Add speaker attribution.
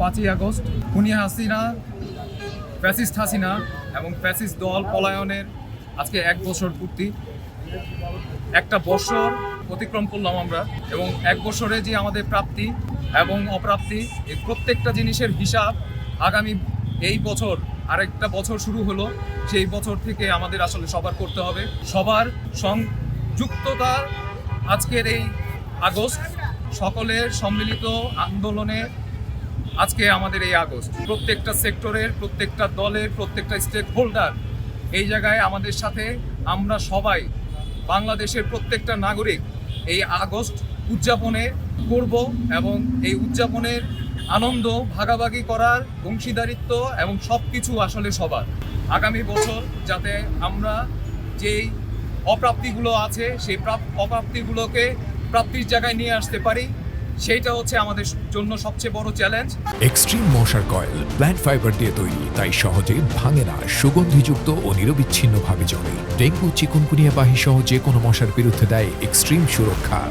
Speaker 1: পাঁচই আগস্ট, খুনিয়া হাসিনা, ফ্যাসিস্ট হাসিনা এবং ফ্যাসিস্ট দল পলায়নের আজকে এক বছর পূর্তি। একটা বছর অতিক্রম করলাম আমরা এবং এক বছরে যে আমাদের প্রাপ্তি এবং অপ্রাপ্তি, এই প্রত্যেকটা জিনিসের হিসাব আগামী এই বছর, আরেকটা বছর শুরু হলো, সেই বছর থেকে আমাদের আসলে সবার করতে হবে। সবার সংযুক্ততা আজকের এই আগস্ট, সকলের সম্মিলিত আন্দোলনে আজকে আমাদের এই আগস্ট। প্রত্যেকটা সেক্টরের, প্রত্যেকটা দলের, প্রত্যেকটা স্টেক হোল্ডার এই জায়গায় আমাদের সাথে আমরা সবাই, বাংলাদেশের প্রত্যেকটা নাগরিক এই আগস্ট উদযাপনে করব এবং এই উদযাপনের আনন্দ ভাগাভাগি করার অংশীদারিত্ব এবং সব কিছু আসলে সবার। আগামী বছর যাতে আমরা যেই অপ্রাপ্তিগুলো আছে, সেই প্রাপ- অপ্রাপ্তিগুলোকে প্রাপ্তির জায়গায় নিয়ে আসতে পারি সেইটা হচ্ছে আমাদের জন্য সবচেয়ে বড় চ্যালেঞ্জ
Speaker 2: এক্সট্রিম মশার কয়েল প্ল্যান্ট ফাইবার দিয়ে তৈরি, তাই সহজে ভাঙে না, সুগন্ধিযুক্ত ও নিরবিচ্ছিন্নভাবে জ্বলে। ডেঙ্গু, চিকুনকুনিয়া বাহি সহ যে কোনো মশার বিরুদ্ধে দেয় এক্সট্রিম সুরক্ষা।